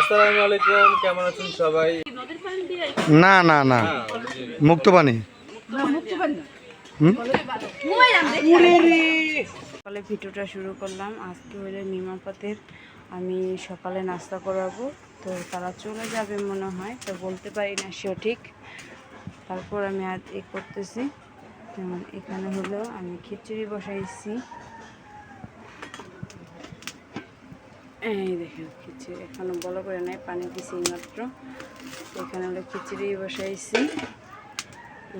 আসসালামু আলাইকুম কেমন আছেন সবাই? না না না। মুক্ত পানি সকালে ভিডিওটা শুরু করলাম। আজকে হলো নিমাপাতের আমি সকালে নাস্তা করাবো। তো তারা চলে যাবে মনে হয় তো বলতে পারি না সঠিক। তারপর আমি আজ এ করতেছি। যেমন এখানে হলো আমি খিচুড়ি বসাইছি। এই দেখেন খিচুড়ি। এখনও বলো করে নাই, পানি দিছি মাত্র। এখানে হলো খিচুড়ি বসাইছি।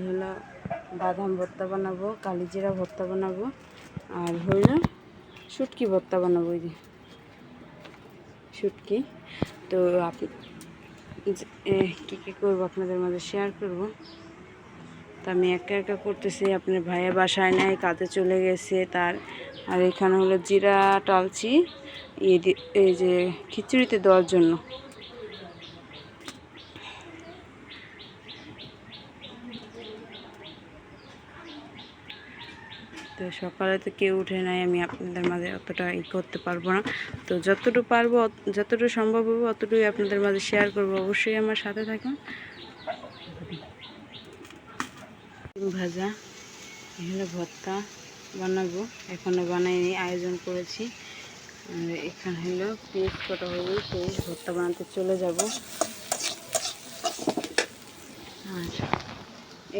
হলো বাদাম ভর্তা বানাবো, কালিজিরা ভর্তা বানাবো, আর হইল শুটকি ভর্তা বানাবো যে। শুটকি। তো আপনি কী কী করব আপনাদের মাঝে? শেয়ার করব। তো আমি একা একা করতেছি, আপনার ভাইয়া বাসায় নাই, কাজে চলে গেছে তার। আর এখানে হলো জিরা টালছি এই যে খিচুড়িতে দেওয়ার জন্য। তো সকালে তো কেউ উঠে নাই, আমি আপনাদের মাঝে অতটা ই করতে পারব না। তো যতটুকু পারব যতটুকু সম্ভব হবে, অতটুকুই আপনাদের মাঝে শেয়ার করব। অবশ্যই আমার সাথে থাকুন। ভাজা, এখানে ভর্তা বানাবো। এখনও বানাইনি, আয়োজন করেছি। এখানে হলো পেঁয়াজ কটা হবে সেই ভর্তা বানাতে চলে যাব। আর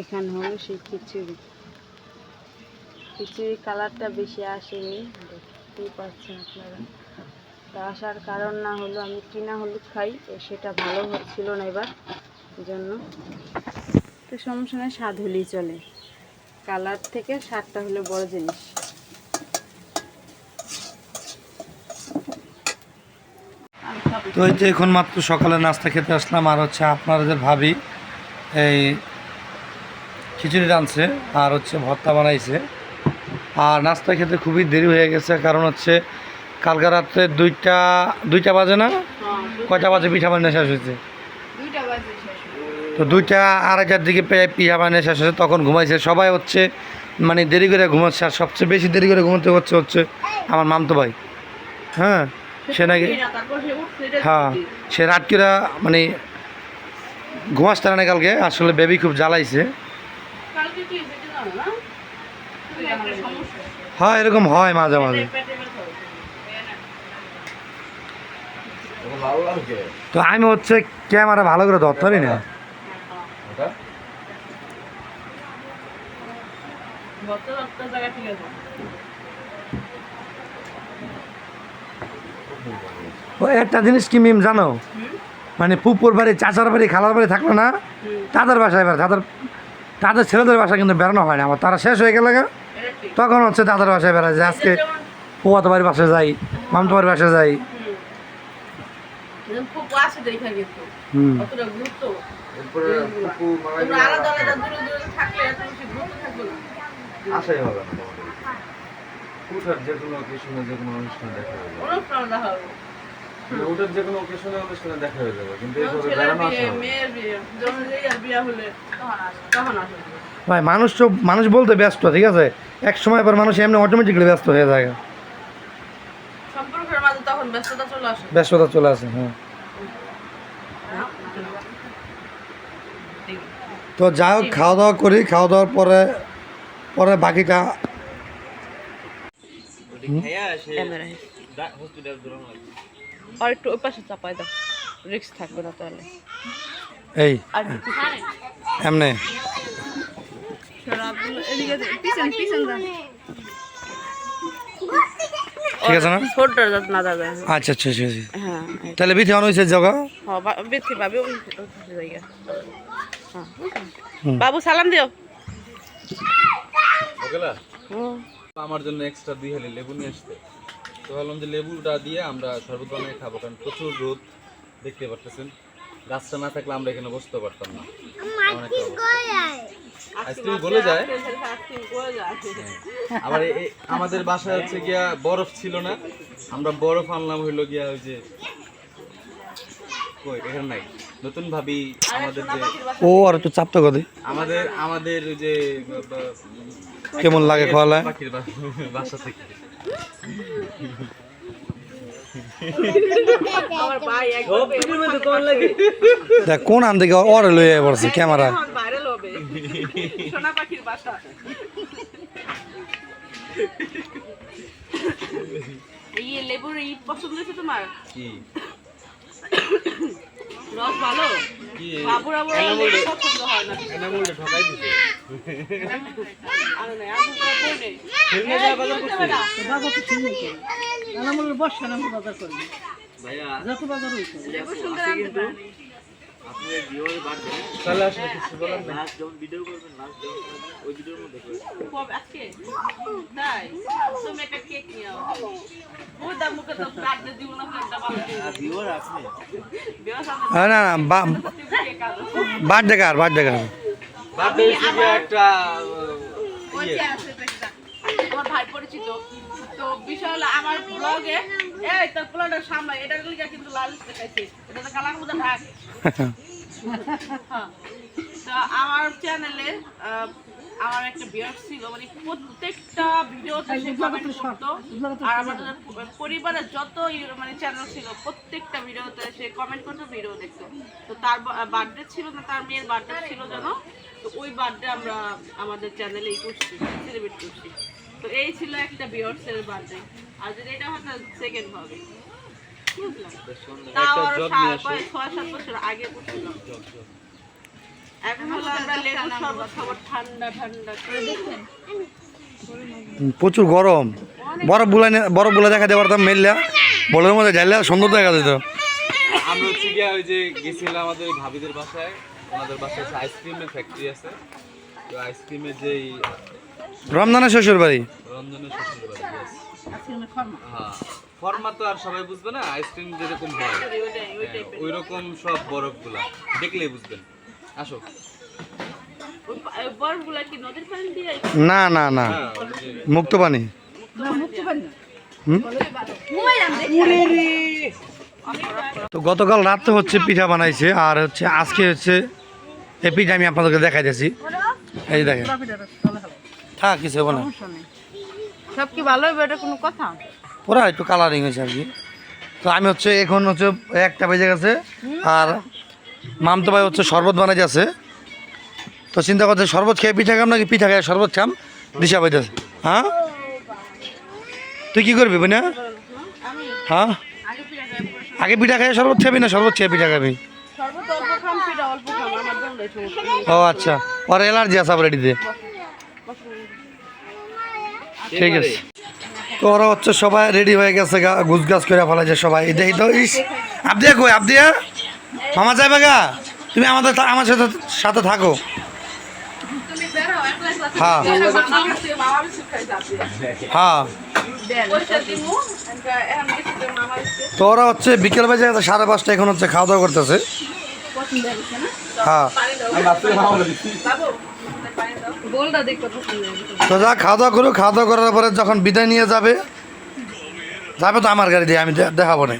এখানে হলো সেই খিচুড়ি। খিচুড়ির কালারটা বেশি আসেনি, দেখতেই পাচ্ছেন আপনারা। তা আসার কারণ না হলো আমি কিনা হলুদ খাই সেটা ভালো হচ্ছিল না এবার জন্য সমস্যা নয় স্বাদ হলেই চলে। কালার থেকে স্বাদটা হলো বড় জিনিস। তো এই যে এখন মাত্র সকালে নাস্তা খেতে আসলাম আর হচ্ছে আপনাদের ভাবি এই খিচুড়ি রাঁধছে আর হচ্ছে ভর্তা বানাইছে। আর নাস্তা খেতে খুবই দেরি হয়ে গেছে কারণ হচ্ছে কালকে রাত্রে দুইটা দুইটা বাজে না? কয়টা বাজে? পিঠা বানিয়ে শেষ হয়েছে। তো দুইটা আড়াইটার দিকে পিঠা বানিয়ে শেষ হয়েছে, তখন ঘুমাইছে। সবাই হচ্ছে মানে দেরি করে ঘুমাচ্ছে, আর সবচেয়ে বেশি দেরি করে ঘুমাতে হচ্ছে হচ্ছে আমার মামতো ভাই। হ্যাঁ সে নাকি হ্যাঁ সে রাতকিরা মানে ঘুমাসতে না কালকে, আসলে বেবি খুব জ্বালাইছে। হ্যাঁ এরকম হয় মাঝে মাঝে। তো আমি হচ্ছে ক্যামেরা ভালো করে ধরতে পারি না। ও একটা জিনিস কি মিম জানো? মানে পুপুর বাড়ি চাচার বাড়ি খালার বাড়ি থাকল না তাদের বাসায় বেড়ে তাদের তাদের ছেলেদের বাসায় কিন্তু বেরোনো হয় না আমার। তারা শেষ হয়ে গেলে তখন হচ্ছে তাদের বাসায় বেড়ায় যে আজকে পুয়াতো বাড়ির বাসায় যাই মামতো বাড়ির বাসায় যাই। হুম। এরপরে ফুপু মামাই আশাই হবে না ওটার যে কোনো অকেশনে যে কোনো অনুষ্ঠানে দেখা হয়ে যাবে। মানে ওটার যে কোনো অকেশনে অনুষ্ঠানে দেখা হয়ে যাবে কিন্তু এইভাবে বেড়ানো আসা। ভাই মানুষ তো মানুষ বলতে ব্যস্ত ঠিক আছে? এক সময় পর মানুষ এমনি অটোমেটিকলি ব্যস্ত হয়ে যায় সম্পর্কের মাঝে তখন ব্যস্ততা চলে আসে। ব্যস্ততা চলে আসে হ্যাঁ। তো যাই হোক খাওয়া দাওয়া করি। খাওয়া দাওয়ার পরে পরে বাকিটা আর একটু ওই পাশে চাপাই দাও। রিক্স থাকবে না তাহলে। এই এমনি। ঠিক আছে না? ছোট না আচ্ছা আচ্ছা ঠিক আছে হ্যাঁ তাহলে বিথি অন হয়েছে জায়গা? হ্যাঁ পাবে জায়গা। হ্যাঁ বাবু সালাম দিও। আমার জন্য এক্সট্রা দুই হালি লেবু নিয়ে আসতে। তো ভাবলাম যে লেবুটা দিয়ে আমরা শরবত বানিয়ে খাব কারণ প্রচুর রোদ দেখতে পারতেছেন। গাছটা না থাকলে আমরা এখানে বসতে পারতাম না। আইসক্রিম গলে যায়। আবার আমাদের বাসায় হচ্ছে গিয়া বরফ ছিল না। আমরা বরফ আনলাম হইল গিয়া ওই যে কই এখানে নাই। নতুন ভাবি আমাদের যে ও আর একটু আমাদের আমাদের যে কেমন লাগে খাওয়ালে? পাখির বাসা থেকে। আমার ভাই একবার দেখ কোন আন থেকে ওরে লইয়া পড়ছে ক্যামেরা। ভাইরাল সোনা পাখির বাসা। এই লেবুর ঈদ পছন্দ হয়েছে তোমার? কি? রস ভালো? কি? বাবুর লেবু পছন্দ হয় না। এনামুলটা ঠকাই দিছে। আরে না আর তোমার নেই ফিল্মে যা বাজার ভাইয়া। সুন্দর আনতে পারে। তাহলে আসলে কিছু বলার নাই। ওই মুখে তো একটা হ্যাঁ, না না একটা। আমার ভাই পরিচিত। বিষয় হলো আমার ব্লগে এই তোর ব্লগের সামনে এটার লিগে কিন্তু লাল দেখাইছে এটা তো কালার মধ্যে ঢাক তো আমার চ্যানেলে আমার একটা বিয়ার ছিল মানে প্রত্যেকটা ভিডিওতে সে কমেন্ট করতো। আর আমাদের পরিবারের যত মানে চ্যানেল ছিল প্রত্যেকটা ভিডিওতে সে কমেন্ট করতো ভিডিও দেখতো। তো তার বার্থডে ছিল না তার মেয়ের বার্থডে ছিল যেন তো ওই বার্থডে আমরা আমাদের চ্যানেলে ই করছি সেলিব্রেট করছি। তো এই ছিল একটা বিয়ার্সের বার্থডে আর যদি এটা হতো সেকেন্ড হবে। প্রচুর গরম। বরফ বুলাই বরফ বুলা দেখা দেওয়ার পারতাম মেললা বলের মধ্যে ঢাললে সুন্দর দেখা যেত। আমরা হচ্ছে গিয়ে ওই যে গেছিলাম আমাদের ভাবিদের বাসায়। ওনাদের বাসায় আইসক্রিমের ফ্যাক্টরি আছে। তো আইসক্রিমের যেই রমজানের শ্বশুর বাড়ি রঞ্জনের শ্বশুর বাড়ি হ্যাঁ। ফর্মা তো আর সবাই বুঝবে না আইসক্রিম যেরকম হয়। ওই রকম সব বরফগুলা দেখলেই বুঝবেন। আসো। ওই পা- ওই বরফগুলা কি নদীর পানি দিয়ে? না না না। হ্যাঁ মুক্ত পানি। তো গতকাল রাত্রে হচ্ছে পিঠা বানাইছে আর হচ্ছে আজকে হচ্ছে এই পিঠা আমি আপনাদেরকে দেখাই দিয়েছি এই যে দেখেন। থাক কিছু হবে না। সব কি ভালো হবে এটা কোনো কথা? পুরা একটু কালারিং হয়েছে আর কি। তো আমি হচ্ছে এখন হচ্ছে একটা বেজে গেছে আর মামতো ভাই হচ্ছে শরবত বানাই আছে। তো চিন্তা করছে, শরবত খেয়ে পিঠা খাম নাকি পিঠা খেয়ে শরবত খাম? দিশা পাইতেছে হ্যাঁ? তুই কি করবি না হ্যাঁ? আগে পিঠা খাই শরবত খাবি না শরবত খেয়ে পিঠা খাবি? ও আচ্ছা ওর অ্যালার্জি আছে এটিতে ঠিক আছে। তো ওরা হচ্ছে সবাই রেডি হয়ে গেছে গা- গুছ করে ফেলাইছে সবাই। দেখি তো ইস, আবদিয়া কই, আবদিয়া? মামা যাইবে গা? তুমি আমাদের আমার সাথে সাথে থাকো। হ্যাঁ। হ্যাঁ। তো হচ্ছে বিকেল বাজে সাড়ে পাঁচটা এখন হচ্ছে খাওয়া দাওয়া করতেছে। হ্যাঁ। তো যা খাওয়া দাওয়া করুক খাওয়া দাওয়া করার পরে যখন বিদায় নিয়ে যাবে যাবে তো আমার গাড়ি দিয়ে, আমি দেখাবো না।